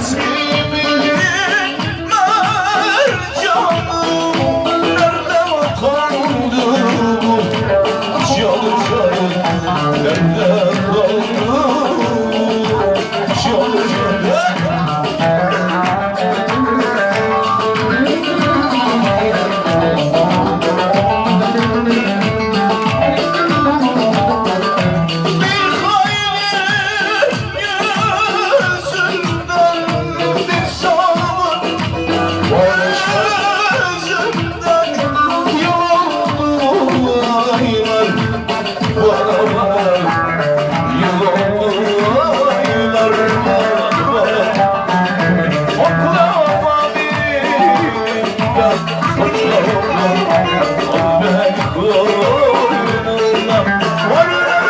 Let's give Oklama Ben koynuna Varırım